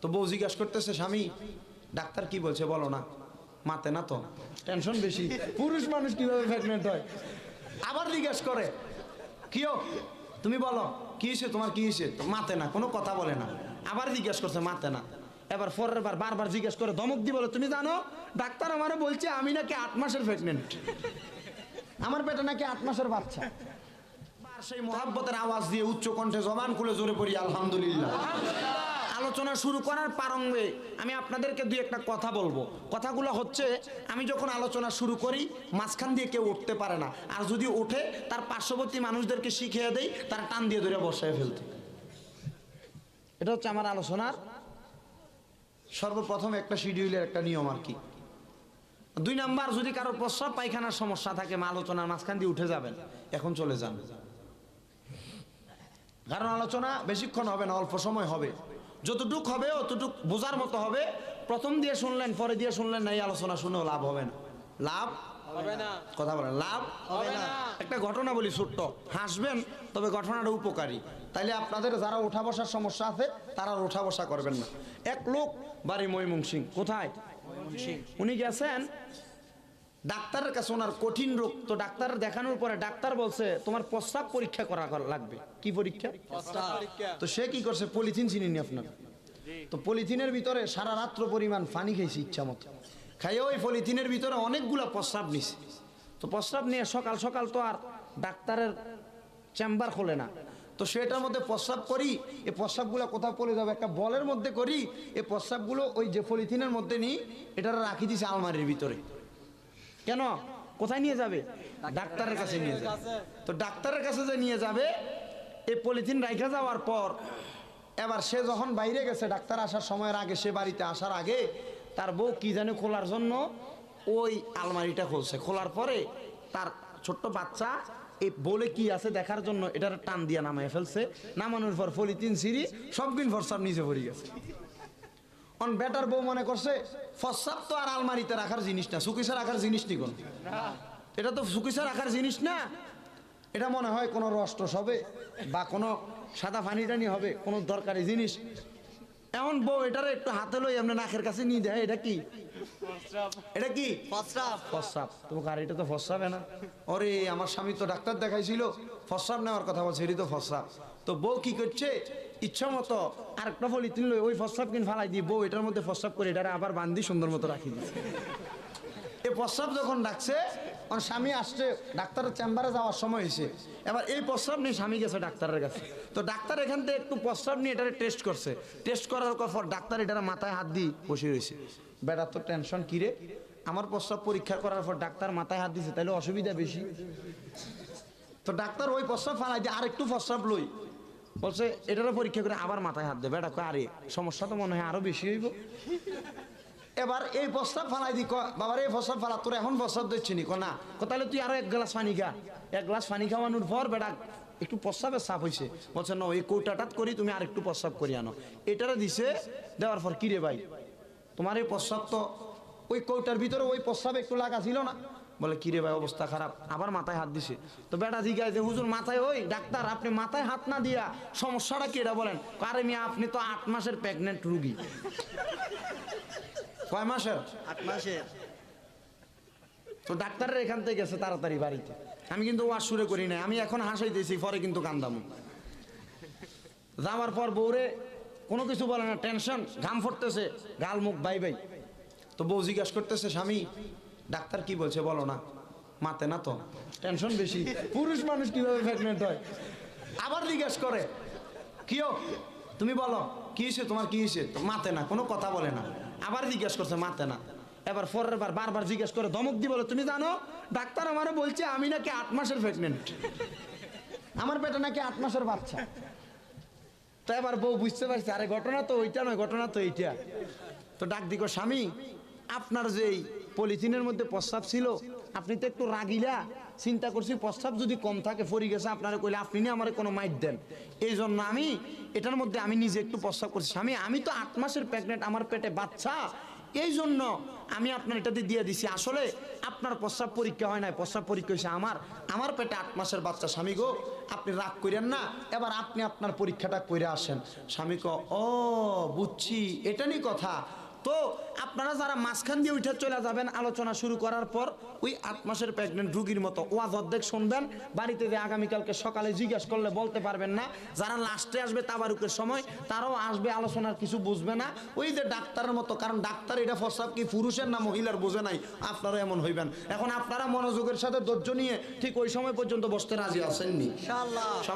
তো বউ জিজ্ঞাসা করতেছে, স্বামী, ডাক্তার কি বলছে বলো না? মাতে না তো। টেনশন বেশি। পুরুষ মানুষ কীভাবে প্রেগনেন্ট হয়? আবার জিজ্ঞাসা করে, কিও, তুমি বলো, কি হয়েছে? তোমার কি হয়েছে? মাতে না, কোনো কথা বলে না। আবার জিজ্ঞাসা করছে, মাতে না। এবার পরের বার বারবার জিজ্ঞেস করে, ধমক দি বলে, তুমি জানো, ডাক্তার আমারে বলছে আমি নাকি আট মাসের প্রেগনেন্ট আমার পেটে নাকি আট মাসের বাচ্চা। সেই মহাব্বতের আওয়াজ দিয়ে উচ্চ কণ্ঠে জবান খুলে জোরে পড়ি, আলহামদুলিল্লাহ। আলোচনা শুরু করার প্রারম্ভে আমি আপনাদেরকে দুই একটা কথা বলব। কথাগুলো হচ্ছে, আমি যখন আলোচনা শুরু করি, মাঝখান দিয়ে কেউ উঠতে পারে না। আর যদি ওঠে তার পার্শ্ববর্তী মানুষদেরকে শিখিয়ে দেই, তার টান দিয়ে ধরে বসায় ফেলতে। এটা হচ্ছে আমার আলোচনার সর্বপ্রথম একটা শিডিউলের একটা নিয়ম আর কি। দুই নাম্বার, যদি কারও প্রস্রাব, পায়খানার সমস্যা থাকে আলোচনার মাঝখান দিয়ে উঠে যাবেন, এখন চলে যান। কারণ আলোচনা বেশিক্ষণ হবে না, অল্প সময় হবে। যতটুক হবে অতটুক বোঝার মতো হবে। প্রথম দিয়ে শুনলেন পরে দিয়ে শুনলেন না এই আলোচনা শুনেও লাভ হবে না। লাভ হবে না। কথা বলেন লাভ হবে না। একটা ঘটনা বলি ছোট্ট। হাসবেন তবে ঘটনাটা উপকারী। তাইলে আপনাদের যারা ওঠা বসার সমস্যা আছে তারা আর ওঠা বসা করবেন না। এক লোক বাড়ি ময়মনসিং কোথায়? উনি গেছেন ডাক্তারের কাছে ওনার কঠিন রোগ। তো ডাক্তার দেখানোর পরে ডাক্তার বলছে তোমার প্রস্রাব পরীক্ষা করা লাগবে। কি পরীক্ষা? তো সে কি করছে? পলিথিন চিনিনি আপনার। তো পলিথিনের ভিতরে সারা রাত্র পরিমাণ পানি খাইছে ইচ্ছা মতো। খাইয়ে ওই পলিথিনের ভিতরে অনেকগুলা প্রস্রাব নিছে। তো প্রস্রাব নিয়ে সকাল সকাল তো আর ডাক্তারের চেম্বার খোলে না। তো সেটার মধ্যে প্রস্রাব করি এই প্রস্রাবগুলো কোথাও পড়ে যাবে। একটা বলের মধ্যে করি এই প্রস্রাবগুলো ওই যে পলিথিনের মধ্যে নিই এটা রাখি দিছে আলমারির ভিতরে। কেন? কোথায় নিয়ে যাবে? ডাক্তারের কাছে নিয়ে যাবে। তো ডাক্তারের কাছে যে নিয়ে যাবে, এই পলিথিন রাইখা যাওয়ার পর, এবার সে যখন বাইরে গেছে, ডাক্তার আসার সময়ের আগে, সে বাড়িতে আসার আগে, তার বউ কি জানে খোলার জন্য ওই আলমারিটা খুলছে। খোলার পরে তার ছোট্ট বাচ্চা এই বলে কি আছে দেখার জন্য, এটার টান দিয়ে নামায় ফেলছে। নামানোর পর পলিথিন, সিঁড়ি, সব দিন ফরসাব নিচে পড়ে গেছে। অন বেটার বউ মনে করছে ফসাব তো আর আলমারিতে রাখার জিনিস না সুকিসা রাখার জিনিস নি। কোন এটা তো সুকিসা রাখার জিনিস না। এটা মনে হয় কোনো রস হবে বা কোনো সাদা পানি টানি হবে কোনো দরকারি জিনিস। এমন বউ এটারে একটু হাতে লই এমনি নাকের কাছে নিয়ে দেয় এটা কি? এটা কি? প্রস্রাব ফসাব। তোমার গাড়িটা তো ফসাবে না। ওরে আমার স্বামী তো ডাক্তার দেখাইছিল ফসাব নেওয়ার কথা বলছে এটি তো ফসাব। তো বউ কি করছে? ইচ্ছা মতো আরেকটা পলিথিন লই, ওই ফসাব কিন ফালাই দিয়ে বউ এটার মধ্যে ফসাব করে এটা আবার বান্ধি সুন্দর মতো রাখি দিচ্ছে এই প্রস্রাব যখন ডাকছে, আমার স্বামী আসছে, ডাক্তারের চেম্বারে যাওয়ার সময় হয়েছে। এবার এই প্রস্রাব নিয়ে স্বামী গেছে ডাক্তারের কাছে। তো ডাক্তার এখান থেকে একটু প্রস্রাব নিয়ে এটারে টেস্ট করছে। টেস্ট করার পর ডাক্তার এটার মাথায় হাত দিয়ে বসে রয়েছে। বেটার তো টেনশন কিরে আমার প্রস্রাব পরীক্ষা করার পর ডাক্তার মাথায় হাত দিছে তাহলে অসুবিধা বেশি। তো ডাক্তার ওই প্রস্রাব ফালাই দিয়ে আর একটু প্রস্রাব লই। বলছে এটারও পরীক্ষা করে আবার মাথায় হাত দেবে। কয়, আরে সমস্যা তো মনে হয় আরও বেশি হইব। এবার এই প্রস্তাব ফালাই দি বাবার এই প্রস্তাব ফালা তোর এখন প্রস্তাব দিচ্ছি নি। না। তাহলে তুই আরও এক গ্লাস পানি খা। এক গ্লাস পানি খাওয়ানোর পর বেটা একটু প্রস্রাবের চাপ হয়েছে বলছে না ওই কৌটাটাত করি তুমি আর একটু প্রস্রাব করি আনো। এটারে দিছে দেওয়ার পর কিরে ভাই তোমার এই প্রস্রাব তো ওই কৌটার ভিতরে ওই প্রস্রাব একটু লাগা ছিল না। বলে কিরে ভাই অবস্থা খারাপ। আবার মাথায় হাত দিছে। তো বেটা জিজ্ঞাসা যে হুজুর মাথায় ওই ডাক্তার আপনি মাথায় হাত না দিয়া সমস্যাটা কি এটা বলেন আরে মিয়া আপনি তো আট মাসের প্রেগনেন্ট রুগী। কয় মাসের? আট মাসের। তো ডাক্তারের এখান থেকে গেছে তাড়াতাড়ি বাড়িতে। আমি কিন্তু ওয়াশ শুরু করি নাই আমি এখন হাসাইতেছি পরে কিন্তু কান্দাম। যাওয়ার পর বউরে কোনো কিছু বলে না টেনশন ঘাম ফুটতেছে গাল মুখ বাই বাই। তো বউ জিজ্ঞাসা করতেছে, স্বামী, ডাক্তার কি বলছে বলো না? মাতে না তো। টেনশন বেশি। পুরুষ মানুষ কীভাবে প্রেগনেন্ট হয়? আবার জিজ্ঞাসা করে, কিও, তুমি বলো, কি হয়েছে? তোমার কি তো মাতে না, কোনো কথা বলে না। আবার জিজ্ঞাসা করছে, মাতে না। এবার পরের বার বারবার জিজ্ঞেস করে, ধমক দি বলে, তুমি জানো, ডাক্তার আমারে বলছে আমি নাকি আট মাসের প্রেগনেন্ট আমার পেটে নাকি আট মাসের বাচ্চা। তো এবার বউ বুঝতে পারছে, আরে, ঘটনা তো ওইটা নয়, ঘটনা তো এইটা। তো ডাক দিকো স্বামী আপনার যেই পলিথিনের মধ্যে প্রস্রাব ছিল, আপনি তো একটু রাগিলা, চিন্তা করছি প্রস্তাব যদি কম থাকে, ফরি গেছে, আপনারা কইলে আপনি না আমার কোনো মাইট দেন। এই জন্য আমি এটার মধ্যে আমি নিজে একটু প্রস্রাব করছি। স্বামী, আমি তো আট মাসের প্রেগনেন্ট আমার পেটে বাচ্চা। এই জন্য আমি আপনার এটাতে দিয়ে দিছি। আসলে আপনার প্রস্রাব পরীক্ষা হয় নাই, প্রস্রাব পরীক্ষা হয়েছে আমার। আমার পেটে আট মাসের বাচ্চা, স্বামী গো, আপনি রাগ করেন না। এবার আপনি আপনার পরীক্ষাটা করে আসেন। স্বামী ক ও, বুঝছি, এটা নিয়ে কথা। তো আপনারা যারা মাঝখান দিয়ে উঠে চলে যাবেন, আলোচনা শুরু করার পর ওই আট মাসের প্রেগনেন্ট রুগীর মতো ওয়াজ অর্ধেক শুনবেন। বাড়িতে যে আগামীকালকে সকালে জিজ্ঞেস করলে বলতে পারবেন না। যারা লাস্টে আসবে তাবারুকের সময়, তারাও আসবে, আলোচনার কিছু বুঝবে না। ওই যে ডাক্তারের মতো, কারণ ডাক্তার এটা ফসাব কি পুরুষের না মহিলার বোঝে নাই? আপনারা এমন হইবেন। এখন আপনারা মনোযোগের সাথে ধৈর্য নিয়ে ঠিক ওই সময় পর্যন্ত বসতে রাজি আসেননি